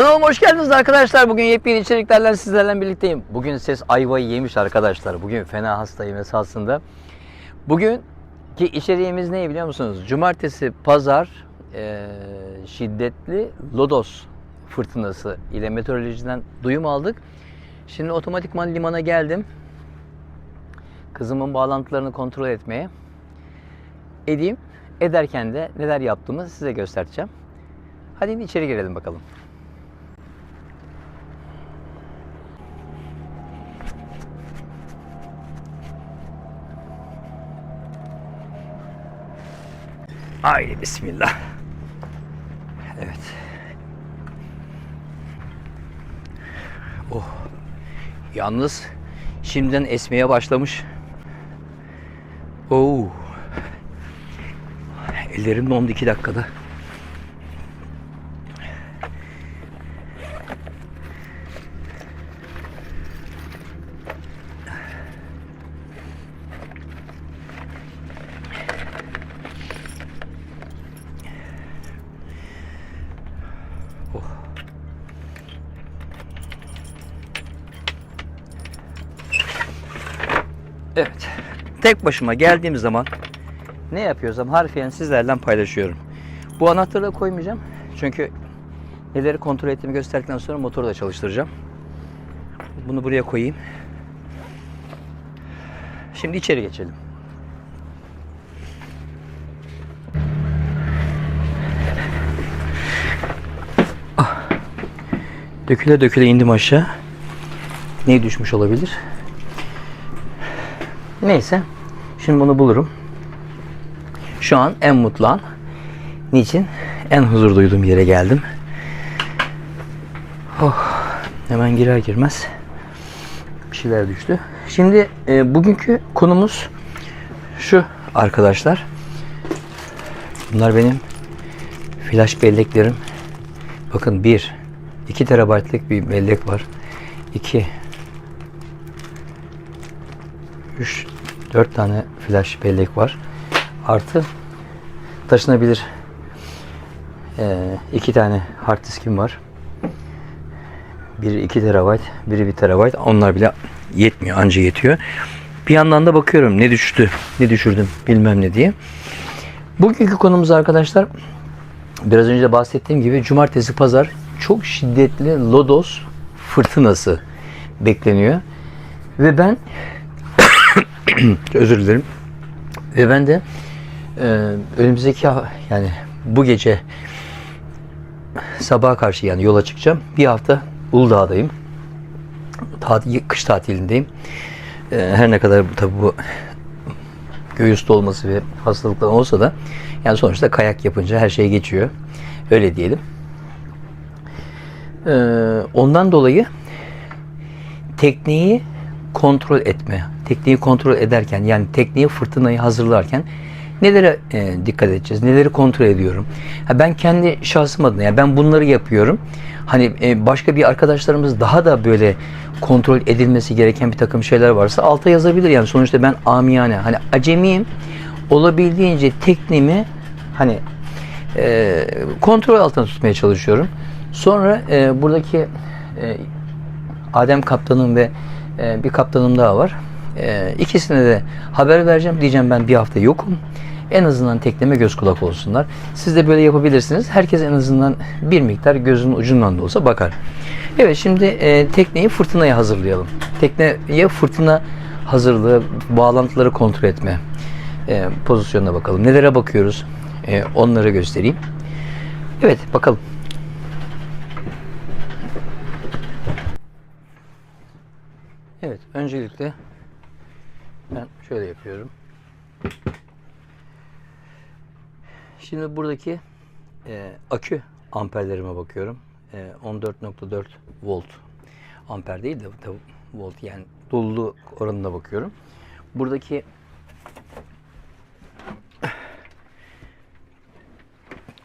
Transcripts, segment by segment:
Kanalıma hoş geldiniz arkadaşlar. Bugün yepyeni içeriklerle sizlerle birlikteyim. Bugün ses ayvayı yemiş arkadaşlar. Bugün fena hastayım esasında. Bugün ki içeriğimiz ne biliyor musunuz? Cumartesi, pazar eee, şiddetli lodos fırtınası ile meteorolojiden duyum aldık. Şimdi otomatikman limana geldim. Kızımın bağlantılarını kontrol etmeye. Edeyim. Ederken de neler yaptığımı size göstereceğim. Hadi içeri girelim bakalım. Haydi bismillah. Evet. Oh. Yalnız şimdiden esmeye başlamış. Oo. Ellerim dondu iki dakikada. Tek başıma geldiğim zaman ne yapıyorsam harfiyen sizlerle paylaşıyorum. Bu anahtarı koymayacağım. Çünkü neleri kontrol ettiğimi gösterdikten sonra motoru da çalıştıracağım. Bunu buraya koyayım. Şimdi içeri geçelim. Ah. Döküle döküle indim aşağı. Ne düşmüş olabilir? Neyse. Şimdi bunu bulurum. Şu an en mutlu an. Niçin? En huzur duyduğum yere geldim. Oh, hemen girer girmez bir şeyler düştü. Şimdi e, bugünkü konumuz şu arkadaşlar. Bunlar benim flash belleklerim. Bakın bir, 2 terabaytlık bir bellek var. 2 3 4 tane flash bellek var. Artı taşınabilir e, iki tane hard diskim var. Biri 2 terabayt, biri 1 terabayt. Onlar bile yetmiyor, anca yetiyor. Bir yandan da bakıyorum ne düştü, ne düşürdüm bilmem ne diye. Bugünkü konumuz arkadaşlar biraz önce de bahsettiğim gibi cumartesi pazar çok şiddetli lodos fırtınası bekleniyor. Ve ben özür dilerim. Ve ben de e, önümüzdeki yani bu gece sabaha karşı yani yola çıkacağım. Bir hafta Uludağ'dayım. Tatil, kış tatilindeyim. E, her ne kadar tabi bu göğüs dolması ve hastalıklar olsa da yani sonuçta kayak yapınca her şey geçiyor. Öyle diyelim. E, ondan dolayı tekneyi kontrol etme, tekneyi kontrol ederken yani tekneyi fırtınayı hazırlarken nelere e, dikkat edeceğiz, neleri kontrol ediyorum. Ha, ben kendi şahsım adına yani ben bunları yapıyorum. Hani e, başka bir arkadaşlarımız daha da böyle kontrol edilmesi gereken bir takım şeyler varsa alta yazabilir yani sonuçta ben amiyane hani acemiyim olabildiğince teknemi hani e, kontrol altında tutmaya çalışıyorum. Sonra e, buradaki e, Adem kaptanım ve e, bir kaptanım daha var. E, ikisine de haber vereceğim. Diyeceğim ben bir hafta yokum. En azından tekneme göz kulak olsunlar. Siz de böyle yapabilirsiniz. Herkes en azından bir miktar gözünün ucundan da olsa bakar. Evet şimdi e, tekneyi fırtınaya hazırlayalım. Tekneye fırtına hazırlığı, bağlantıları kontrol etme e, pozisyonuna bakalım. Nelere bakıyoruz? E, onları göstereyim. Evet bakalım. Evet, öncelikle ben şöyle yapıyorum. Şimdi buradaki e, akü amperlerime bakıyorum. E, 14.4 volt amper değil de volt yani doluluk oranına bakıyorum. Buradaki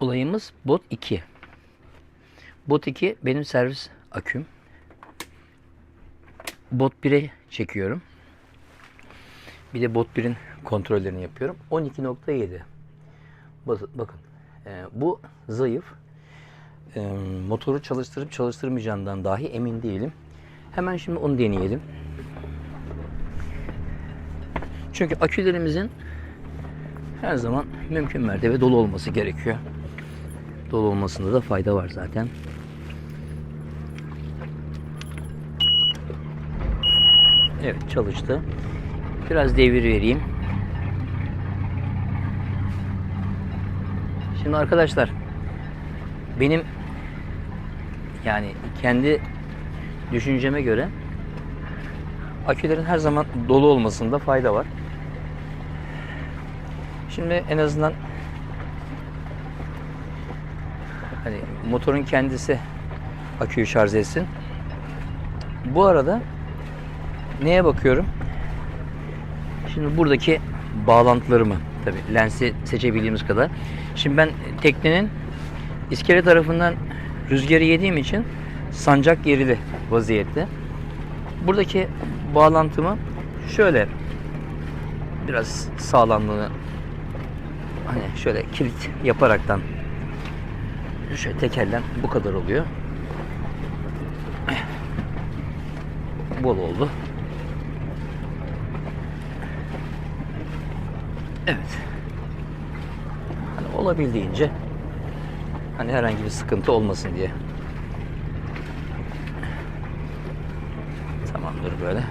olayımız bot 2. Bot 2 benim servis aküm. Bot 1'e çekiyorum. Bir de bot 1'in kontrollerini yapıyorum. 12.7. Bakın, e, bu zayıf. e, motoru çalıştırıp çalıştırmayacağından dahi emin değilim. Hemen şimdi onu deneyelim. Çünkü akülerimizin her zaman mümkün mertebe dolu olması gerekiyor. Dolu olmasında da fayda var zaten. Evet çalıştı. Biraz devir vereyim. Şimdi arkadaşlar benim yani kendi düşünceme göre akülerin her zaman dolu olmasında fayda var. Şimdi en azından hani motorun kendisi aküyü şarj etsin. Bu arada neye bakıyorum? Şimdi buradaki bağlantılarımı tabi lensi seçebildiğimiz kadar. Şimdi ben teknenin iskele tarafından rüzgarı yediğim için sancak gerili vaziyette. Buradaki bağlantımı şöyle biraz sağlamlığını hani şöyle kilit yaparaktan şöyle tekerlen bu kadar oluyor. Bol oldu. Evet. Hani olabildiğince hani herhangi bir sıkıntı olmasın diye. Tamamdır böyle.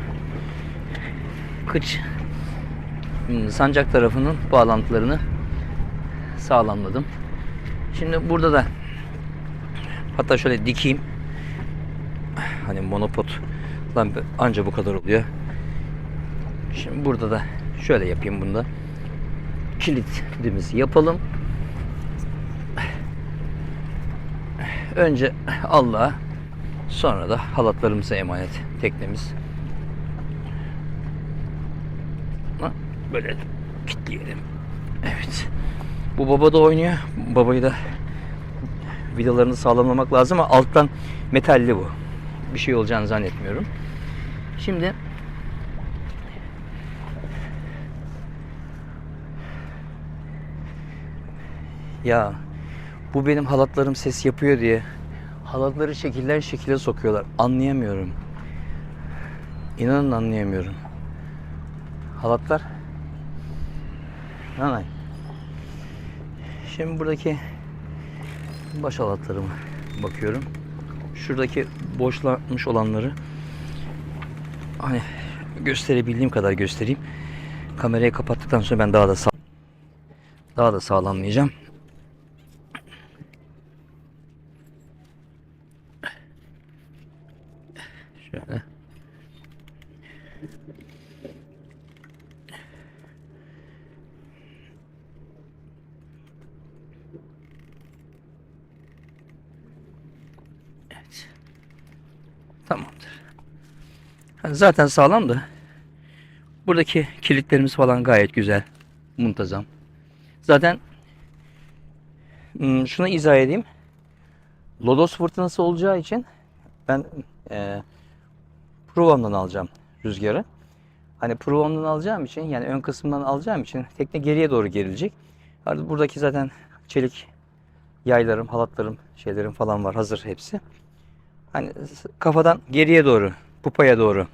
Kıç hmm, sancak tarafının bağlantılarını sağlamladım. Şimdi burada da hatta şöyle dikeyim. Hani monopod lan anca bu kadar oluyor. Şimdi burada da şöyle yapayım bunda. Kilitimizi yapalım. Önce Allah'a sonra da halatlarımıza emanet teknemiz. Böyle kilitleyelim. Evet. Bu baba da oynuyor. Babayı da vidalarını sağlamlamak lazım ama alttan metalli bu. Bir şey olacağını zannetmiyorum. Şimdi ya bu benim halatlarım ses yapıyor diye halatları şekiller şekile sokuyorlar. Anlayamıyorum. İnanın anlayamıyorum. Halatlar Nanay. Şimdi buradaki baş halatlarıma bakıyorum. Şuradaki boşlanmış olanları hani gösterebildiğim kadar göstereyim. Kamerayı kapattıktan sonra ben daha da sağ daha da sağlamlayacağım. Şöyle. Evet. Tamamdır. Ha, Zaten sağlamdı. Buradaki kilitlerimiz falan gayet güzel. Muntazam. Zaten hmm, şunu izah edeyim. Lodos fırtınası olacağı için ben e, Provam'dan alacağım rüzgarı. Hani Provam'dan alacağım için yani ön kısmından alacağım için tekne geriye doğru gerilecek. Buradaki zaten çelik yaylarım, halatlarım, şeylerim falan var hazır hepsi. Hani kafadan geriye doğru, pupaya doğru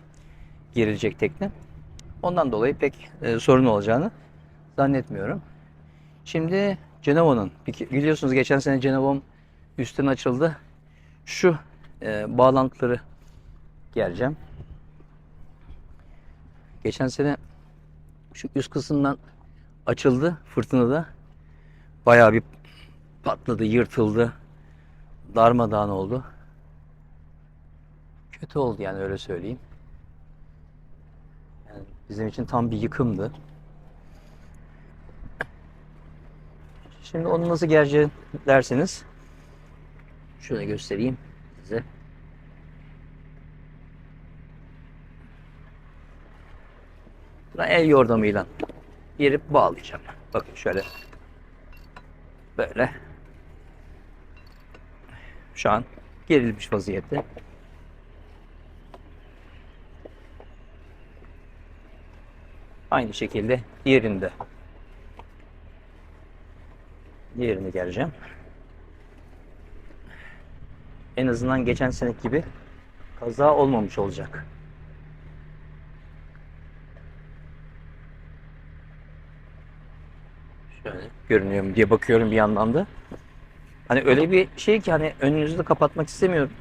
gerilecek tekne. Ondan dolayı pek e, sorun olacağını zannetmiyorum. Şimdi Cenova'nın, biliyorsunuz geçen sene Cenova'm üstten açıldı. Şu e, bağlantıları geleceğim. Geçen sene şu üst kısımdan açıldı fırtınada. Bayağı bir patladı, yırtıldı. Darmadağın oldu. Kötü oldu yani öyle söyleyeyim. Yani bizim için tam bir yıkımdı. Şimdi onu nasıl gereceğim derseniz şöyle göstereyim size. Ben el yordamıyla yerip bağlayacağım. Bakın şöyle. Böyle. Şu an gerilmiş vaziyette. Aynı şekilde diğerinde. Diğerini gereceğim. en azından geçen seneki gibi kaza olmamış olacak. Şöyle görünüyor mu diye bakıyorum bir yandan da. Hani öyle bir şey ki hani önünüzü de kapatmak istemiyorum.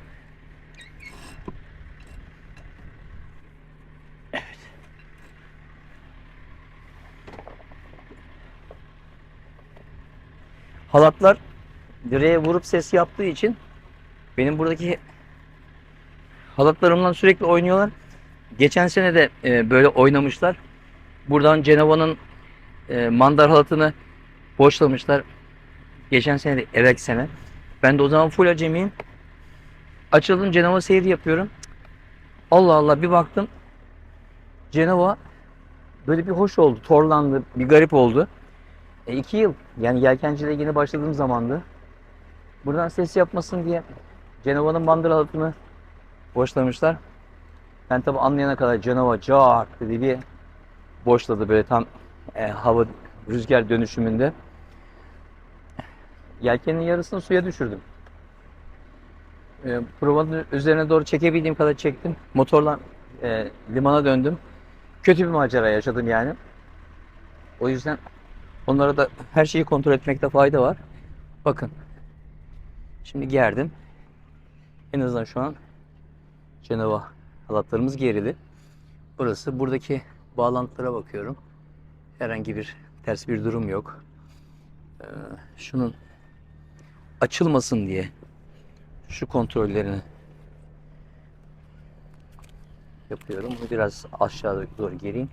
Halatlar direğe vurup ses yaptığı için benim buradaki halatlarımdan sürekli oynuyorlar. Geçen sene de e, böyle oynamışlar. Buradan Cenova'nın e, mandar halatını boşlamışlar. Geçen sene de evvelki sene. Ben de o zaman full acemiyim. Açıldım Cenova seyri yapıyorum. Allah Allah bir baktım. Cenova böyle bir hoş oldu. Torlandı. Bir garip oldu. E, iki yıl. Yani yelkenciliğe yeni başladığım zamandı. Buradan ses yapmasın diye Cenova'nın bandıra halatını boşlamışlar. Ben tabi anlayana kadar Cenova cart dedi bir boşladı böyle tam e, hava rüzgar dönüşümünde. Yelkenin yarısını suya düşürdüm. E, provanın üzerine doğru çekebildiğim kadar çektim. Motorla e, limana döndüm. Kötü bir macera yaşadım yani. O yüzden onlara da her şeyi kontrol etmekte fayda var. Bakın. Şimdi gerdim. En azından şu an Cenova halatlarımız gerili. Burası. Buradaki bağlantılara bakıyorum. Herhangi bir ters bir durum yok. Ee, şunun açılmasın diye şu kontrollerini yapıyorum. Biraz aşağı doğru geleyim.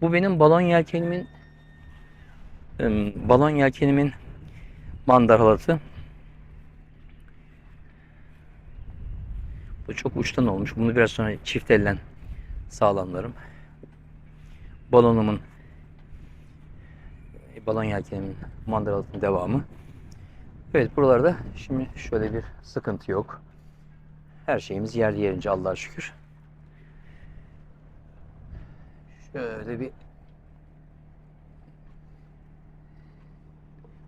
Bu benim balon yelkenimin balon yelkenimin mandar halatı. Bu çok uçtan olmuş. Bunu biraz sonra çift ellen sağlamlarım. Balonumun balon yelkenimin mandar halatının devamı. Evet buralarda şimdi şöyle bir sıkıntı yok. Her şeyimiz yerli yerince Allah'a şükür. Şöyle bir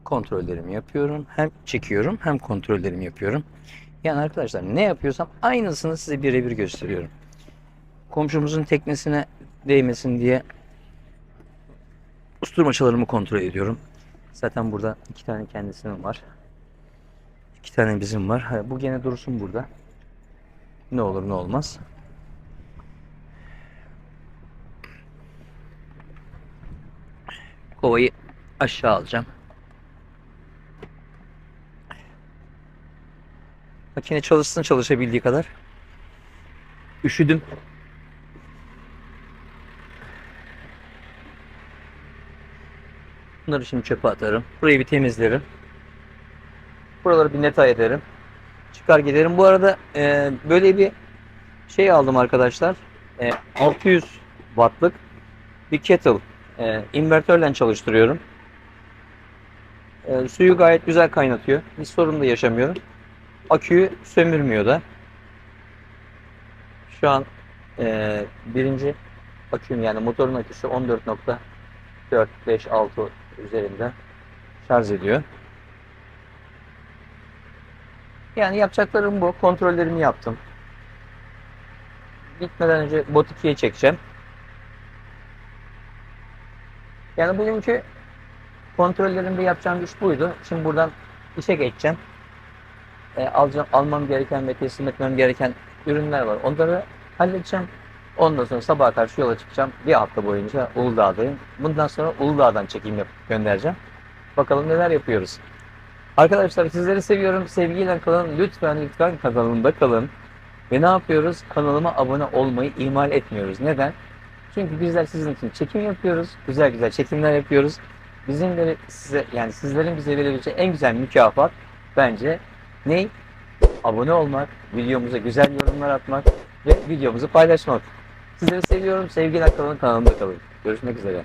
kontrollerimi yapıyorum. Hem çekiyorum hem kontrollerimi yapıyorum. Yani arkadaşlar ne yapıyorsam aynısını size birebir gösteriyorum. Komşumuzun teknesine değmesin diye usturmaçalarımı kontrol ediyorum. Zaten burada iki tane kendisinin var. İki tane bizim var. Bu gene dursun burada. Ne olur ne olmaz. Kovayı aşağı alacağım. Makine çalışsın çalışabildiği kadar. Üşüdüm. Bunları şimdi çöpe atarım. Burayı bir temizlerim. Buraları bir neta ederim. Çıkar giderim. Bu arada e, böyle bir şey aldım arkadaşlar. E, 600 wattlık bir kettle. E, invertörle çalıştırıyorum. E, suyu gayet güzel kaynatıyor. Bir sorun da yaşamıyorum. Aküyü sömürmüyor da. Şu an e, birinci aküm yani motorun aküsü 14.4 5 6 üzerinde şarj ediyor. Yani yapacaklarım bu. Kontrollerimi yaptım. Gitmeden önce bot 2'ye çekeceğim. Yani bugünkü kontrollerimde yapacağım iş buydu. Şimdi buradan işe geçeceğim. E, alacağım, almam gereken ve teslim etmem gereken ürünler var. Onları halledeceğim. Ondan sonra sabaha karşı yola çıkacağım. Bir hafta boyunca Uludağ'dayım. Bundan sonra Uludağ'dan çekim yapıp göndereceğim. Bakalım neler yapıyoruz. Arkadaşlar sizleri seviyorum. Sevgiyle kalın. Lütfen lütfen kanalımda kalın. Ve ne yapıyoruz? Kanalıma abone olmayı ihmal etmiyoruz. Neden? Çünkü bizler sizin için çekim yapıyoruz. Güzel güzel çekimler yapıyoruz. Bizim de size yani sizlerin bize verebileceği en güzel mükafat bence ne? Abone olmak, videomuza güzel yorumlar atmak ve videomuzu paylaşmak. Sizleri seviyorum. Sevgiyle kalın. Kanalımda kalın. Görüşmek üzere.